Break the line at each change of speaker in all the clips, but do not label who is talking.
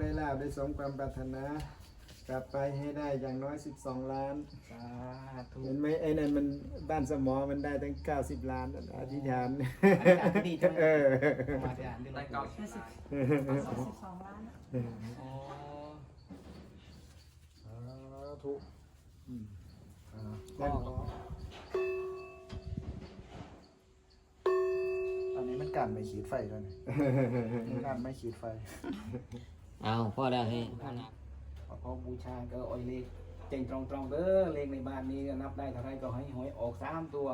ได้ลาบได้สมความปรารถนา กลับไปให้ได้อย่างน้อย 12 ล้าน
สาธุ
เห็นไหมไอ้นั่นมันบ้านสมอมันได้ตั้ง 90 ล้านอธิษฐาน
อธิษฐานที่นี่ใช่ไหม
เออ
มาที่อ่านที่
ได้
เรา
เก้าสิบล้าน
สองสิบสองล้าน
อ๋อ
สาธุอืมอ่าแล้
ก็
ว
ตอนนี้มันกันไม่ขีดไฟแล้วนี่มันกันไม่ขีดไฟ
เอาพ่อได้ให้พ่อนะ
พอบูชาก็เอ้อยเลขเจงตรงตรงๆเด้อเลขในบ้านนี้ก็นับได้เท่าไรก็ให้หวยออกสามตัว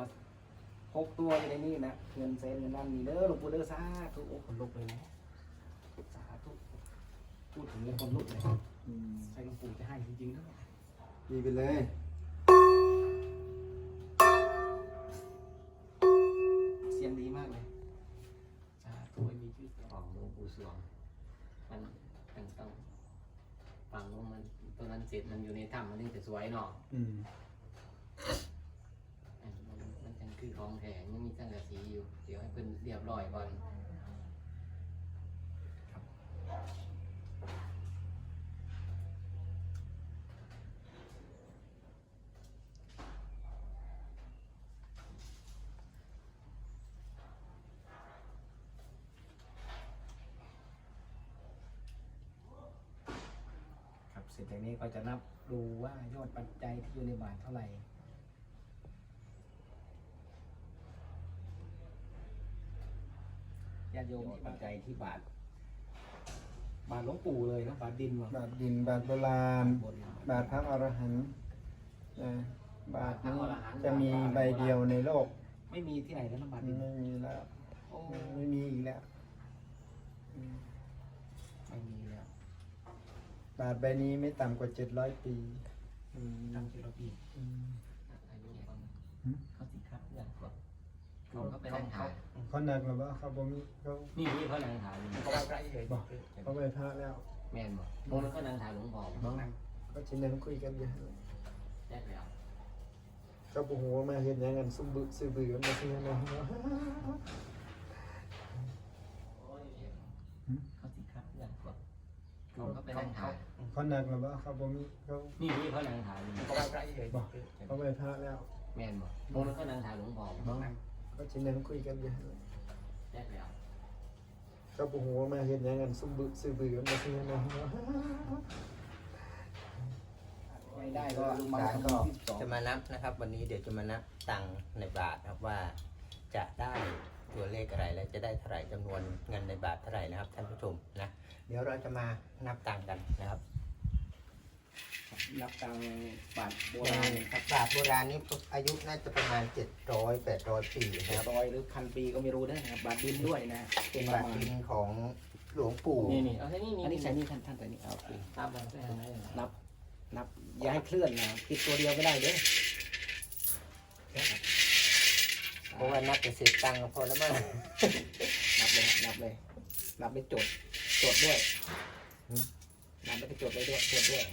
หกตัวอยู่ในนี้นะเงินเซนเงินนั่นนี่เด้อหลวงปู่เด้อสาธุโอ้คนลุกเลยนะสาธุพูดถึงเรื่องคนลุกเลย
อืม
ใช่หลวงปู่จะให้จริงๆด้วย
ดีไปเลย
เสียงดีมากเลยสาธุให้มีชื่อเสียง
ของหลวงปู่สวงมัน มันต้องฟังว่ามันตัวนั้นเสร็จมันอยู่ในถ้ำมันถึงจะสวยเนาะ
อืม
อันมันมันจังคือของแท้ยังมีสังกะสีอยู่ เดี๋ยวให้เพิ่นเรียบร้อยก่อน
สร็จจากนี้ก็จะนับดูว่ายอดปัจจัยที่อยู่ในบาทเท่าไหร่ญาติโยมมีปัจจัยที่บาท บาทหลวงปู่เลยนะบาทดินว่ะ
บาทดินบาทโบราณ
บน
บาทพระอรหันต์นะบาทนี้จะมีใบเดียวในโลก
ไม่มีที่ไหนแล้วนะบาทดิน
ไม่มีแล้ว
โอ้
ไม่มีอีกแล้วอืม
ไม่มีแล้ว
บาทใบนี้ไม่ต่ำกว่า700ปีอืม
ทำที่เราพี่
อืม
อายุก่อน
หืม
เขาสิครับเพื่อนก่อนเขาก็ไปนั่งถ่าย
เขาหนักหรือว่าเขาบ่มีเขา
นี่นี่เขานั่งถ่ายอยู่
เขาไหว้พระเฉยๆ
บอกเขาไปพระแล้ว
แม่นบ่ตรงนั้นเขานั่งถ่ายหลวงพ่อบ่
นั่ง
ก็ชินนั้นคุยกันอยู่
แจ๊กแล้ว
ก็ปูหัวมาเห็นอย่างนั้นซุ่มบึกซื้อบือกันมาซื้อนะ
เขาสิครับเพื่อนก่อน เขาก็ไปนั่งถ่าย
เขาหนักหรือว่าเขาบ่มีเขา
นี่นี่เขานั่งถ่ายอยู่
เขาไหว้พระเฉยๆ
บอกเขาไปพระแล้ว
แม่นบ่ตรงนั้นเขานั่งถ่ายหลวงพ่อบ่
นั่ง
ก็ชินนั้นคุยกันอยู่
แจ๊กแล้ว
ก็ปูหัวมาเห็นอย่างนั้นซุ่มบึกซื้อบือกันมาซื้อนะ
ไม่ได้ก็มา
ร้าน
ทำ
ก็
บุญที่สอง
จะมานับนะครับ วันนี้เดี๋ยวจะมานับตังค์ในบาทนะครับว่าจะได้ ตัวเลขอะไรและจะได้เท่าไหร่จำนวนเงินในบาทเท่าไหร่นะครับท่านผู้ชมนะเดี๋ยวเราจะมานับตังค์กันนะครับ
นับตังบาทโบราณครับ
บาทโบราณนี้อายุน่าจะประมาณ 700 800 ปีนะ
เจ็
ค
ด
รับ
ร้อยหรือพันปีก็ไม่รู้นะครับบาทดินด้วยนะ
เป็นบาทดินของหลวงปู่
นี่นี่เอาแค่นี้นี่
อันนี้ใส่นี่ท่านท่านใส่นี่เอาโอเค
ตามไปใส่ข้างในเลย
นับนับอย่าให้เคลื่อนนะติดตัวเดียวไม่ได้เด้อ
เพราะว่านับแต่เศษตังค์ก็พอแล้วมั้ง
นับเลยนับเลยนับไปจดจดด้วยนับไปจดเลยด้วยจดด้วย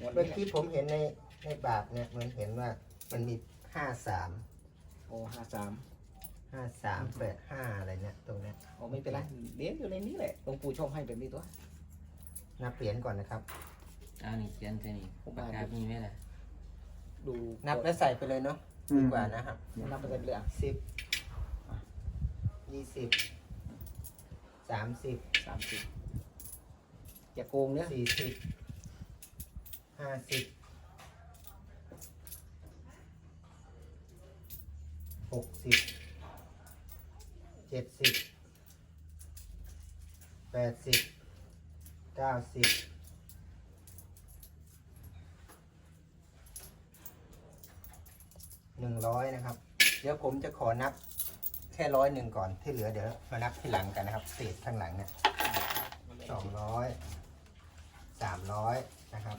งวด
เมื่อ
นี้
กี้ผมเห็นในในบาทเนี่ยเหมันเห็นว่ามันมี53
โอ้ห้าสาม
53 85อะไรเนี่ยตรงเนี้ย
โอ้ไม่เป็นไรเดี๋ยวอยู่ในนี้แหละหลวงปู่ชอบให้แบบนี้ตัว
นับเหรียญก่อนนะครับ
อ่านี่เขียนใส่นี่ปากกามีไหมล่ะ
ดู
นับแล้วใส่ไปเลยเนาะ ดีกว่านะครับ
นับไปเลยอะ
สิบยี่สิบสามสิบ
สามสิบอย่าโกงเนื้อ
สี่สิบห้าสิบหกสิบเจ็ดสิบแปดสิบเก้าสิบ หนึ่งร้อยนะครับ เดี๋ยวผมจะขอนับแค่ร้อยหนึ่งก่อนที่เหลือเดี๋ยวมานับที่หลังกันนะครับเศษข้างหลังเนี่ยสองร้อยสามร้อยนะครับ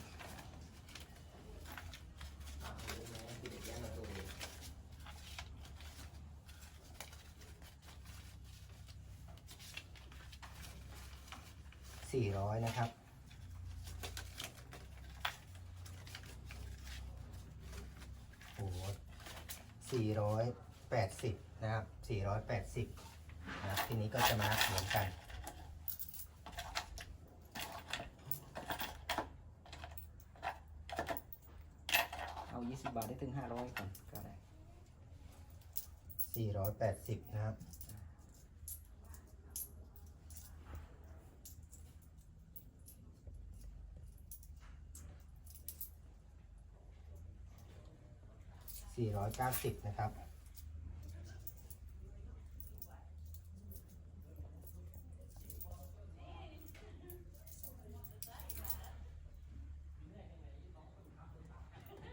สี่ร้อยนะครับ 480 นะครับ 480นะครับทีนี้ก็จะมาเหมือนกัน
เอา 20 บาทได้ถึง 500ก่อนก็ได้
480 นะครับ สี่ร้อยเก้าสิบนะครับ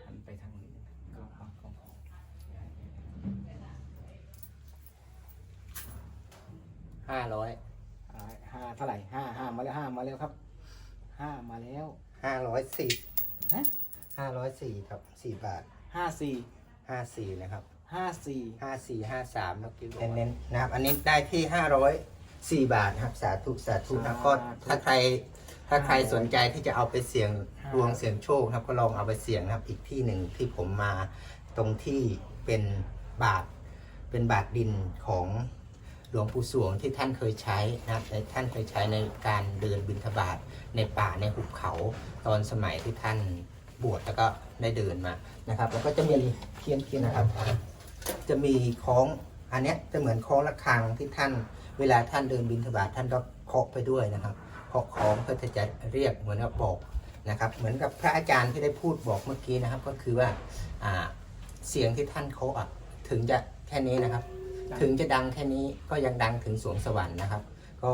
หันไปทางนี้ก็ฟังของของ
ห้าร้อย
อ่าห้าเท่าไหร่ห้าห้ามาแล้วห้ามาแล้วครับห้ามาแล้ว
ห้าร้อยสี่
ฮะ
ห้าร้อยสี่ครับสี่บาท
ห้าสี่
ห้าสี่นะครับ
ห้าสี่
ห้าสี่ห้าสามนะเน้นๆนะครับ อันนี้ได้ที่ห้าร้อยสี่บาทนะครับ สาธุสาธุนะก็ถ้าใครถ้าใครสนใจที่จะเอาไปเสี่ยงดวงเสี่ยงโชคนะครับ ก็ลองเอาไปเสี่ยงนะครับ อีกที่หนึ่งที่ผมมาตรงที่เป็นบาทเป็นบาทดินของหลวงปู่สวงที่ท่านเคยใช้นะครับและท่านเคยใช้ในการเดินบิณฑบาตในป่าในหุบเขาตอนสมัยที่ท่าน บวชแล้วก็ได้เดินมานะครับ แล้วก็จะมีเคียนเคียนนะครับ จะมีคล้องอันนี้จะเหมือนคล้องระฆังที่ท่าน เวลาท่านเดินบิณฑบาตท่านก็เคาะไปด้วยนะครับเคาะคล้องเพื่อจะเรียกเหมือนกับบอกนะครับ เหมือนกับพระอาจารย์ที่ได้พูดบอกเมื่อกี้นะครับ ก็คือว่าเสียงที่ท่านเคาะถึงจะแค่นี้นะครับ ถึงจะดังแค่นี้ก็ยังดังถึงสวงสวรรค์นะครับ ก็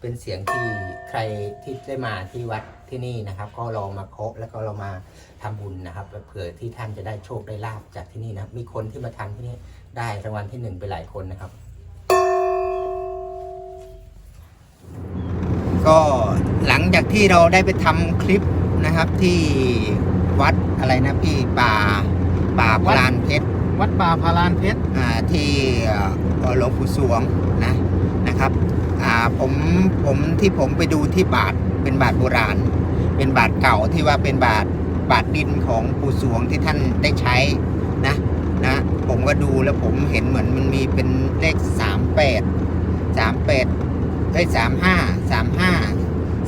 เป็นเสียงที่ใครที่ได้มาที่วัด ที่นี่นะครับ ก็ลองมาเคาะแล้วก็เรามาทำบุญนะครับเผื่อที่ท่านจะได้โชคได้ลาบจากที่นี่นะครับมีคนที่มาทำที่นี่ได้รางวัลที่หนึ่งไปหลายคนนะครับ ก็หลังจากที่เราได้ไปทำคลิปนะครับที่วัดอะไรนะพี่ป่าป่าพลานเพชร
วัดป่าพารานเพชร
อ่าที่เอ่อหลวงปู่สวงนะ นะครับผมผมที่ผมไปดูที่บาทเป็นบาทโบราณ เป็นบาทเก่าที่ว่าเป็นบาทบาทดินของปู่สวงที่ท่านได้ใช้นะนะผมก็ดูแล้วผมเห็นเหมือนมันมีเป็นเลขสามแปดสามแปดเอ้ยสามห้าสามห้า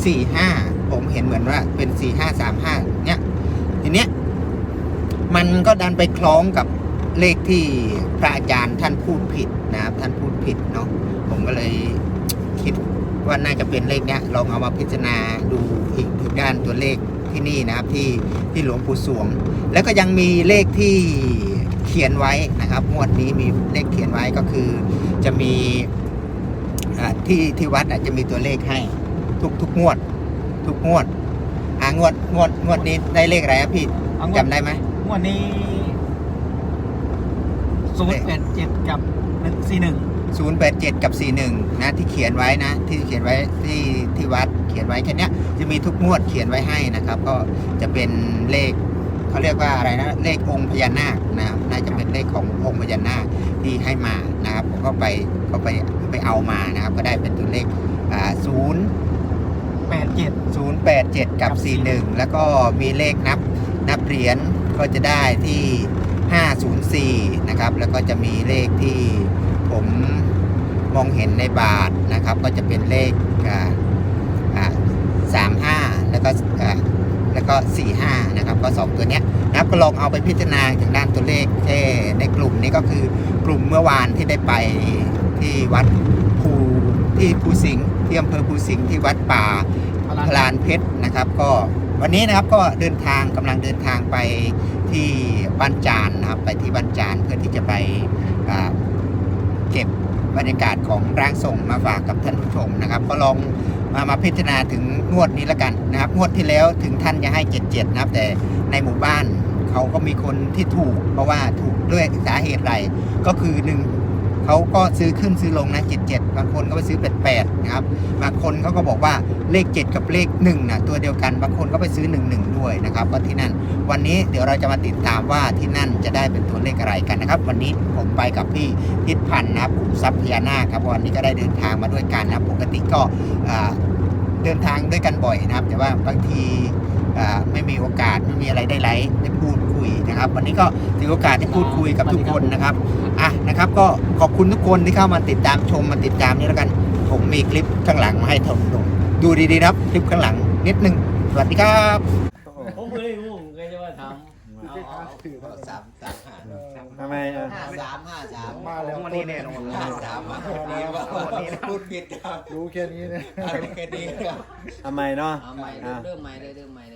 สี่ห้าผมเห็นเหมือนว่าเป็นสี่ห้าสามห้าเนี่ยทีเนี้ยมันก็ดันไปคล้องกับ เลขที่พระอาจารย์ท่านพูดผิดนะครับ ท่านพูดผิดเนาะผมก็เลยคิดว่าน่าจะเป็นเลขเนี้ยลองเอามาพิจารณาดูอีกอีกด้านตัวเลขที่นี่นะครับที่ที่หลวงปู่สวง แล้วก็ยังมีเลขที่เขียนไว้นะครับงวดนี้มีเลขเขียนไว้ก็คือจะมีอ่าที่ที่วัดอาจจะมีตัวเลขให้ทุกทุกงวด ทุกงวดอ่างวดงวดงวดนี้ได้เลขอะไรครับพี่จำได้ไหม
งวดนี้ ศูนย์แปดเจ็ดกับหนึ่งสี่หนึ่ง
087 กับ 41 นะที่เขียนไว้นะ ที่เขียนไว้ที่ที่วัดเขียนไว้แค่เนี้ยจะมีทุกงวดเขียนไว้ให้นะครับ ก็จะเป็นเลขเขาเรียกว่าอะไรนะเลของค์พญานาคนะครับน่าจะเป็นเลขขององค์พญานาคที่ให้มานะครับผมก็ไปก็ไปไปเอามานะครับ ก็ได้เป็นตัวเลขอ่าศูนย์
แปดเจ็ด
087กับ 41 แล้วก็มีเลขนับนับเหรียญก็จะได้ที่ 504 นะครับ แล้วก็จะมีเลขที่ผมมองเห็นในบาทนะครับ ก็จะเป็นเลขอ่าอ่า35 แล้วก็อ่าแล้วก็ 45 นะครับ ก็ 2 ตัวเนี้ยนะครับก็ลองเอาไปพิจารณาถึงด้านตัวเลขแค่ในกลุ่มนี้ก็คือกลุ่มเมื่อวานที่ได้ไปที่วัดภูที่ภูสิงห์ที่อำเภอภูสิงห์ที่วัดป่าพลานเพชรนะครับ ก็วันนี้นะครับก็เดินทางกำลังเดินทางไป ที่บ้านจานนะครับไปที่บ้านจานเพื่อที่จะไปเก็บบรรยากาศของร่างทรงมาฝากกับท่านผู้ชมนะครับ ก็ลองมามาพิจารณาถึงงวดนี้ล้วกันนะครับงวดที่แล้วถึงท่านจะให้77นะครับ แต่ในหมู่บ้านเขาก็มีคนที่ถูก เพราะว่าถูกด้วยสาเหตุอะไรก็คือหนึ่งเขาก็ซื้อขึ้นซื้อลงนะ77 บางคนก็ไปซื้อ88นะครับบางคนเขาก็บอกว่าเลข 7 กับเลข1นะตัวเดียวกันบางคนก็ไปซื้อ 1 1 ด้วยนะครับก็ที่นั่น วันนี้เดี๋ยวเราจะมาติดตามว่าที่นั่นจะได้เป็นตัวเลขอะไรกันนะครับ วันนี้ผมไปกับพี่ทิศพันธ์นะครับขุมทรัพย์พญานาคครับวันนี้ก็ได้เดินทางมาด้วยกันนะปกติก็เดินทางด้วยกันบ่อยนะครับ แต่ว่าบางที ไม่มีโอกาสไม่มีอะไรได้ไลฟ์ได้พูดคุยนะครับ วันนี้ก็ถือโอกาสได้พูดคุยกับทุกคนนะครับอะนะครับก็ขอบคุณทุกคนที่เข้ามาติดตามชมมาติดตามนี่แล้วกัน ผมมีคลิปข้างหลังมาให้ท่านผู้ชมดูดีๆนะครับคลิปข้างหลังนิดนึงสวัสดีครับ
ผมไม่ได้รู้ผมก็จะมาทำเอาเอาเอา
สาสามห้า
ทำไมอะ
ห้าสามห้าสาม
มาแล้ว
วันนี้แน่นอน
ห้าสามห้านี่ว่าพูดผิดครับ
รู้แค่นี้นะ
อะไรแค่นี้ครับ
ทำไมเนาะ
เอาใหม่เริ่มเริ่มใหม่เลยเริ่มใหม่เลย